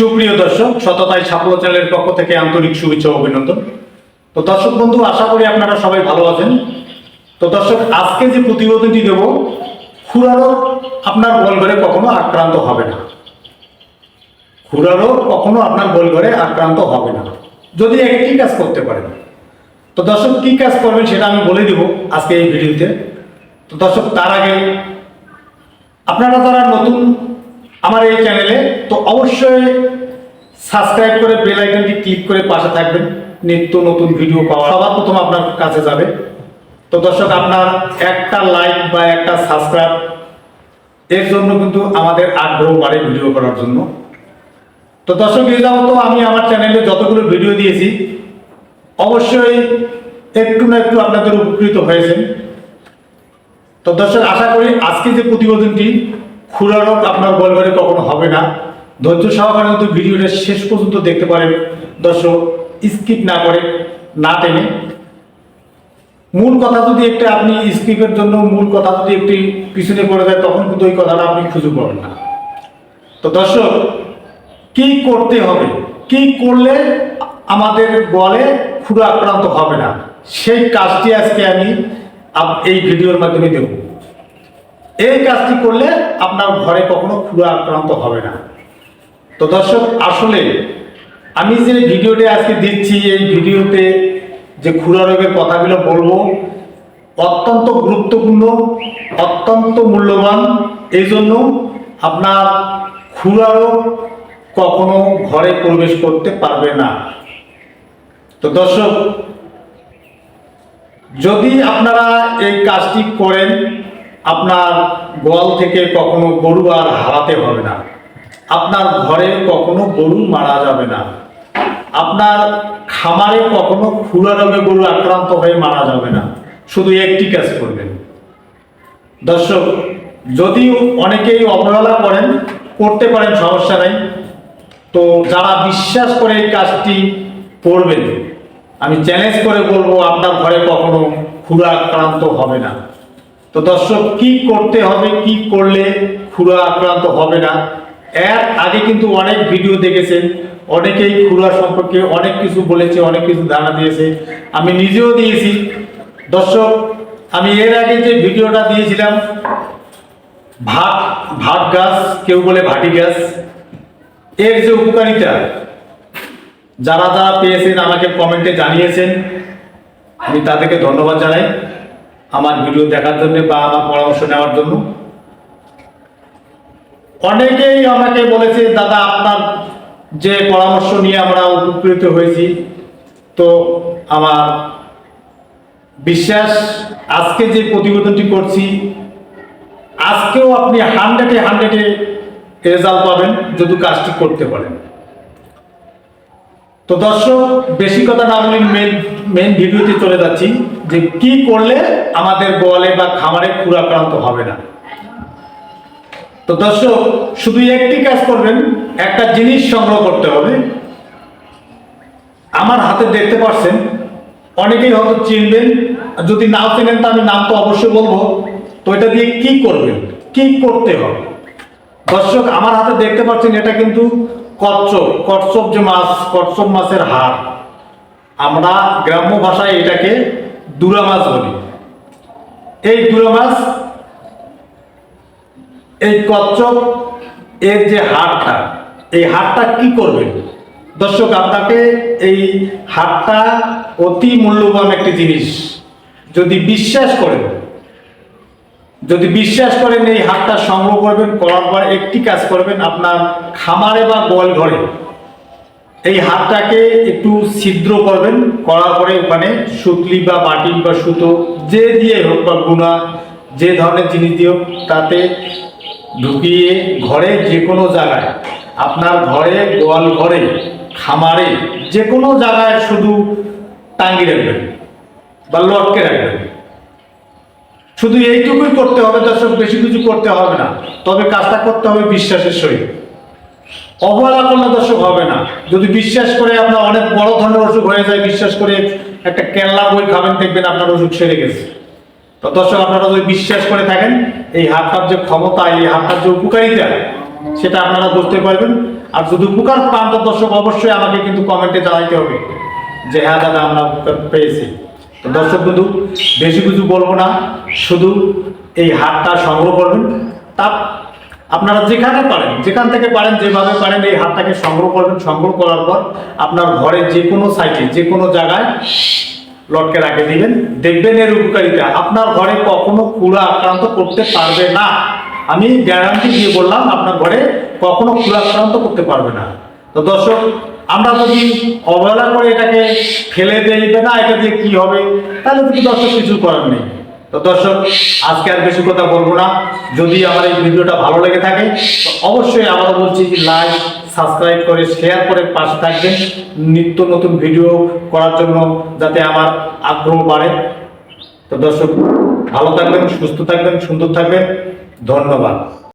সুপ্রিয় দর্শক, সততাই সাফল্য চ্যানেলের পক্ষ থেকে আন্তরিক শুভেচ্ছা অভিনন্দন। তো দর্শক বন্ধু, আশা করি আপনারা সবাই ভালো আছেন। তো দর্শক, আজকে যে প্রতিবেদনটি দেব খুরারও আপনার গোলঘরে কখনো আক্রান্ত হবে না। খুরারও কখনো আপনার গোলঘরে আক্রান্ত হবে না। যদি একটি কাজ করতে পারেন। তো দর্শক, কি কাজ করবেন সেটা আমি বলে দিব আজকে এই ভিডিওতে। তো দর্শক, তার আগে আপনারা যারা নতুন আমার এই চ্যানেলে তো অবশ্যই সাবস্ক্রাইব করে বেল আইকনটি ক্লিক করে পাশে থাকবেন। নিত্য নতুন ভিডিও পাওয়া সবার প্রথম আপনার কাছে যাবে। তো দর্শক, আপনার একটা লাইক বা একটা সাবস্ক্রাইব এর জন্য কিন্তু আমাদের আগ্রহ বাড়ে ভিডিও করার জন্য। তো দর্শক, এই যাবত আমি আমার চ্যানেলে যতগুলো ভিডিও দিয়েছি, অবশ্যই একটু না একটু আপনাদের উপকৃত হয়েছেন। তো দর্শক, আশা করি আজকে যে প্রতিবেদনটি খুরারোগ আপনার গোলঘরে কখনো হবে না। ধৈর্য সহকারে কিন্তু ভিডিওটা শেষ পর্যন্ত দেখতে পারেন। দর্শক স্কিপ না করে, না টেনে। মূল কথা যদি একটা আপনি স্কিপের জন্য মূল কথা যদি একটি পিছনে পড়ে যায়, তখন কিন্তু ওই কথাটা আপনি খুঁজে পাবেন না। তো দর্শক, কি করতে হবে? কি করলে আমাদের বলে ক্ষুধা আক্রান্ত হবে না? সেই কাজটি আজকে আমি এই ভিডিওর মাধ্যমে দেব। এই কাজটি করলে আপনার ঘরে কখনো ক্ষুধা আক্রান্ত হবে না। তো দর্শক, আসলে আমি যে ভিডিওটি আজকে দিচ্ছি, এই ভিডিওতে যে ক্ষুধা রোগের কথাগুলো বলব, অত্যন্ত গুরুত্বপূর্ণ, অত্যন্ত মূল্যবান এই জন্য আপনার ক্ষুধা রোগ কখনো ঘরে প্রবেশ করতে পারবে না। তো দর্শক, যদি আপনারা এই কাজটি করেন আপনার গোয়াল থেকে কখনো গরু আর হারাতে হবে না। আপনার ঘরে কখনো গরু মারা যাবে না। আপনার খামারে কখনো খুরা রোগে গরু আক্রান্ত হয়ে মারা যাবে না। শুধু একটি কাজ করবেন। দর্শক, যদিও অনেকেই অবহেলা করেন, করতে পারেন, সমস্যা নাই। তো যারা বিশ্বাস করে এই কাজটি করবেন, আমি চ্যালেঞ্জ করে বলব, আপনার ঘরে কখনো খুরা আক্রান্ত হবে না। তো দর্শক, কি করতে হবে, কি করলে খুরা আক্রান্ত হবে না? এর আগে কিন্তু অনেক ভিডিও দেখেছেন, অনেকেই খুরা সম্পর্কে অনেক কিছু বলেছে, অনেক কিছু ধারণা দিয়েছে। আমি নিজেও দিয়েছি। দর্শক, আমি এর আগে যে ভিডিওটা দিয়েছিলাম, ভাত ভাত গাছ, কেউ বলে ভাটি গাছ, এর যে উপকারিতা, যারা যারা পেয়েছেন আমাকে কমেন্টে জানিয়েছেন, আমি তাদেরকে ধন্যবাদ জানাই। আমার ভিডিও দেখার জন্য বা আমার পরামর্শ নেওয়ার জন্য। অনেকেই আমাকে বলেছে, দাদা, আপনার যে পরামর্শ নিয়ে আমরা উপকৃত হয়েছি, তো আমার বিশ্বাস, আজকে যে প্রতিবেদনটি করছি, আজকেও আপনি হান্ড্রেডে হান্ড্রেডে রেজাল্ট পাবেন যদি কাজটি করতে পারেন। তো দর্শক, বেশি কথা না বলি মেন মেন ভিডিওতে চলে যাচ্ছি। যে কি করলে আমাদের গোয়ালে বা খামারে ক্ষুরাক্রান্ত হবে না? তো দর্শক, শুধু একটি কাজ করবেন, একটা জিনিস সংগ্রহ করতে হবে। আমার হাতে দেখতে পাচ্ছেন, অনেকেই হয়তো চিনবেন, যদি নাও চেনেন তো আমি নাম তো অবশ্যই বলব। তো এটা দিয়ে কি করবেন? কি করতে হবে? দর্শক, আমার হাতে দেখতে পাচ্ছেন, এটা কিন্তু কচ্ছপ। কচ্ছপ যে মাছ, কচ্ছপ মাছের হাড়। আমরা গ্রাম্য ভাষায় এটাকে দুরা মাছ বলি। এই দুরা মাছ এই কচ্ছপ, এর যে হাড়টা এই হাড়টা কি করবে? দর্শক, আপনাকে এই হাড়টা অতি মূল্যবান একটি জিনিস। যদি বিশ্বাস করেন, যদি বিশ্বাস করেন এই হাতটা সংগ্রহ করবেন, করার পর একটি কাজ করবেন, আপনার খামারে বা গোয়াল ঘরে এই হাতটাকে একটু ছিদ্র করবেন, করার পরে ওখানে সুতলি বা বাটি বা সুতো যে দিয়ে হোক বা গুণা যে ধরনের জিনিস দিয়ে হোক, তাতে ঢুকিয়ে ঘরে যে কোনো জায়গায়, আপনার ঘরে, গোয়াল ঘরে, খামারে যে কোনো জায়গায় শুধু টাঙ্গি রাখবেন বা লটকে রাখবেন। শুধু এইটুকুই করতে হবে, দর্শক, বেশি কিছু করতে হবে না। তবে কাজটা করতে হবে বিশ্বাসের সহিত। অবহেলা করলে দর্শক হবে না। যদি বিশ্বাস করে আপনার অনেক বড় ধরনের অসুখ হয়ে যায়, বিশ্বাস করে একটা কেল্লা বই খাবেন, দেখবেন আপনার অসুখ সেরে গেছে। তো দর্শক, আপনারা যদি বিশ্বাস করে থাকেন, এই হাতটার যে ক্ষমতা, এই হাতটার যে উপকারিতা, সেটা আপনারা বুঝতে পারবেন। আর যদি উপকার পান, তো দর্শক, অবশ্যই আমাকে কিন্তু কমেন্টে জানাইতে হবে যে হ্যাঁ দাদা, আমরা পেয়েছি। তো দর্শক বন্ধু, বেশি কিছু বলব না। শুধু এই হারটা সংগ্রহ করবেন। তা আপনারা যেখানে পারেন, যেখান থেকে পারেন, যেভাবে পারেন, এই হাতটাকে সংগ্রহ করবেন। সংগ্রহ করার পর আপনার ঘরের যে কোনো সাইটে, যে কোনো জায়গায় লটকে রাখে দিবেন। দেখবেন এর উপকারিতা। আপনার ঘরে কখনো কুড়া আক্রান্ত করতে পারবে না। আমি গ্যারান্টি দিয়ে বললাম, আপনার ঘরে কখনো কুড়া আক্রান্ত করতে পারবে না। তো দর্শক, আমরা যদি অবহেলা করে এটাকে ফেলে দেবে না, এটা দিয়ে কি হবে? তাহলে কিন্তু দর্শক কিছু করার নেই। তো দর্শক, আজকে আর বেশি কথা বলব না। যদি আমার এই ভিডিওটা ভালো লেগে থাকে, তো অবশ্যই আবারও বলছি যে লাইক সাবস্ক্রাইব করে শেয়ার করে পাশে থাকবেন। নিত্য নতুন ভিডিও করার জন্য যাতে আমার আগ্রহ বাড়ে। তো দর্শক, ভালো থাকবেন, সুস্থ থাকবেন, সুন্দর থাকবেন। ধন্যবাদ।